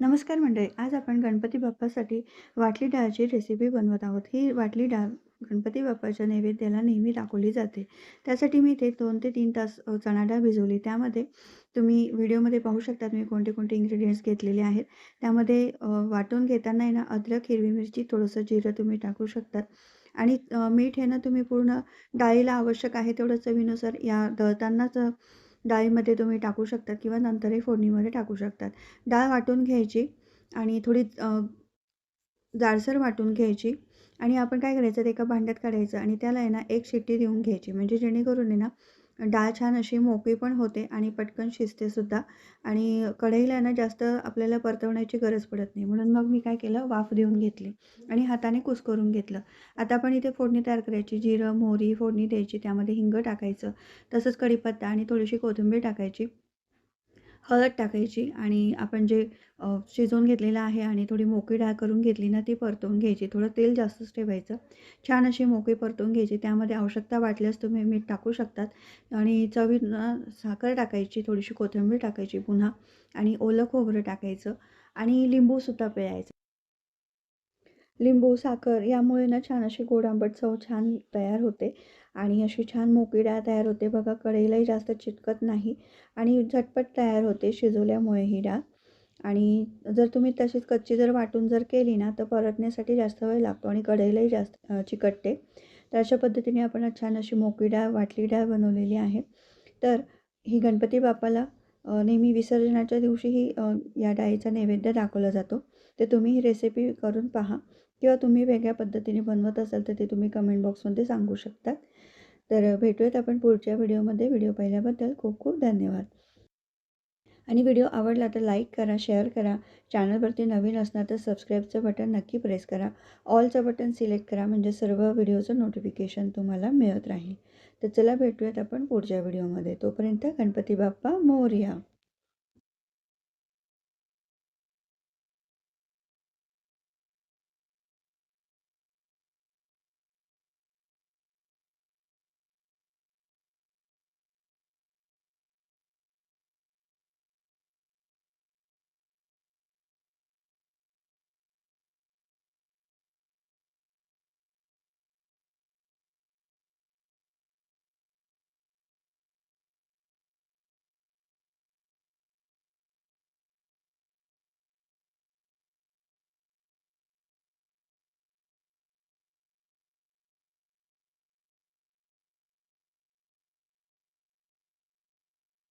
नमस्कार मंडळी आज आपण गणपती बाप्पासाठी वाटली डाळची रेसिपी बनवत आहोत. ही वाटली डाळ गणपती बाप्पाच्या नैवेद्याला नेहमी दाखवली जाते. त्यासाठी मी ते दोन ते तीन तास चणा डाळ भिजवली. त्यामध्ये तुम्ही व्हिडिओमध्ये पाहू शकतात मी कोणते कोणते इन्ग्रेडियंट्स घेतलेले आहेत. त्यामध्ये वाटून घेताना आहे ना अद्रक हिरवी मिरची थोडंसं जिरं तुम्ही टाकू शकतात. आणि मीठ हे ना तुम्ही पूर्ण डाळीला आवश्यक आहे तेवढं चवीनुसार या दळतानाच डाळीमध्ये तुम्ही टाकू शकतात किंवा नंतरही फोडणीमध्ये टाकू शकतात. डाळ वाटून घ्यायची आणि थोडी जाडसर वाटून घ्यायची आणि आपण काय करायचं ते एका भांड्यात काढायचं आणि त्याला आहे ना एक शिट्टी देऊन घ्यायची. म्हणजे जेणेकरून आहे ना डाळ छान अशी मोकळी पण होते आणि पटकन शिजते सुद्धा. आणि कढईला ना जास्त आपल्याला परतवण्याची गरज पडत नाही. म्हणून मग मी काय केलं? वाफ देऊन घेतली आणि हाताने कुस्करून घेतलं. आता आपण इथे फोडणी तयार करायची. जिरं मोहरी फोडणी द्यायची. त्यामध्ये हिंग टाकायचं. तसंच कढीपत्ता आणि थोडीशी कोथिंबीर टाकायची. हळद टाकायची आणि आपण जे शिजवून घेतलेलं आहे आणि थोडी मोकळी डाळ करून घेतली ना ती परतवून घ्यायची. थोडं तेल जास्तच ठेवायचं. छान अशी मोकळी परतवून घ्यायची. त्यामध्ये आवश्यकता वाटल्यास तुम्ही मीठ टाकू शकतात. आणि चवीनं साखर टाकायची थोडीशी कोथिंबीर टाकायची पुन्हा आणि ओलं खोबरं टाकायचं आणि लिंबूसुद्धा पिळायचं. लिंबू साखर यामुळे ना छान अशी गोड आंबट चव छान तयार होते. आणि अशी छान मोकळी डाळ तयार होते. बघा कढईलाही जास्त चिटकत नाही आणि झटपट तयार होते शिजवल्यामुळे ही डाळ. आणि जर तुम्ही तशीच कच्ची जर वाटून जर केली ना तर परतण्यासाठी जास्त वेळ लागतो आणि कढईलाही जास्त चिकटते. तर अशा पद्धतीने आपण छान अशी मोकळी डाळ वाटली डाळ बनवलेली आहे. तर ही गणपती बाप्पाला नेहमी विसर्जनाच्या दिवशीही ही या डाळीचा नैवेद्य दाखवला जातो. तर तुम्ही ही रेसिपी करून पहा. किंवा तुम्ही वेगळ्या पद्धतीने बनवत असाल तर ते तुम्ही कमेंट बॉक्समध्ये सांगू शकतात. तर भेटूयात आपण पुढच्या व्हिडिओमध्ये व्हिडिओ पाहिल्याबद्दल खूप खूप धन्यवाद. आणि व्हिडिओ आवडला तर लाईक करा शेअर करा. चॅनलवरती नवीन असणार तर सबस्क्राईबचं बटन नक्की प्रेस करा. ऑलचं बटन सिलेक्ट करा म्हणजे सर्व व्हिडिओचं नोटिफिकेशन तुम्हाला मिळत राहील. तर चला भेटूयात आपण पुढच्या व्हिडिओमध्ये तोपर्यंत गणपती बाप्पा मोरया.